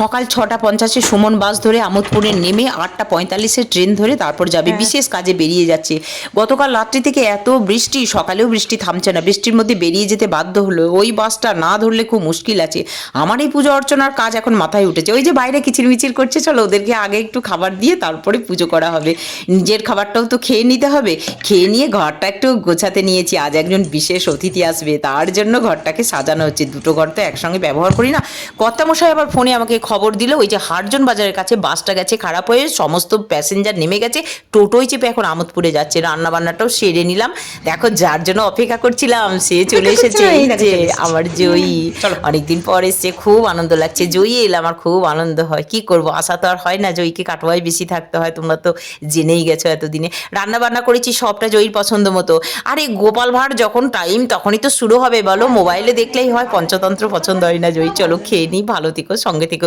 সকাল ছটা পঞ্চাশে সুমন বাস ধরে আমোদপুরে নেমে আটটা পঁয়তাল্লিশে ট্রেন ধরে তারপর যাবে। বিশেষ কাজে বেরিয়ে যাচ্ছে। গতকাল রাত্রি থেকে এত বৃষ্টি সকালেও বৃষ্টি থামছে না। বৃষ্টির মধ্যে বেরিয়ে যেতে বাধ্য হলো। ওই বাসটা না ধরলে খুব মুশকিল আছে। আমার এই পুজো অর্চনার কাজ এখন মাথায় উঠেছে। ওই যে বাইরে কিচিরমিচির করছে চলো ওদেরকে আগে একটু খাবার দিয়ে তারপরে পুজো করা হবে। নিজের খাবারটাও তো খেয়ে নিতে হবে। খেয়ে নিয়ে ঘরটা একটু গোছাতে নিয়েছি। আজ একজন বিশেষ অতিথি আসবে। তার জন্য ঘরটাকে সাজানো হচ্ছে। দুটো ঘর তো একসঙ্গে ব্যবহার করি না। কর্তামশাই আবার ফোনে আমাকে খবর দিল ওই যে হাটজন বাজারের কাছে বাসটা গেছে খারাপ হয়ে সমস্ত প্যাসেঞ্জার নেমে গেছে টোটোই চেপে এখন আমোদপুরে যাচ্ছে। রান্না বান্নাটাও সেরে নিলাম। দেখো যার জন্য অপেক্ষা করছিলাম সে চলে এসেছে। যে আমার জয়ী। অনেকদিন পর এসছে খুব আনন্দ লাগছে। জয়ী এলে আমার খুব আনন্দ হয়। কি করব? আশা তো আর হয় না জয়ীকে কাটোয়ায় বেশি থাকতে হয় তোমরা তো জেনেই গেছো এতদিনে। রান্না বান্না করেছি সবটা জয়ীর পছন্দ মতো। আরে গোপাল ভাঁড় যখন টাইম তখনই তো শুরু হবে বলো। মোবাইলে দেখলেই হয় পঞ্চতন্ত্র পছন্দ হয় না জয়ী। চলো খেয়ে নিই ভালো থেকো সঙ্গে থেকো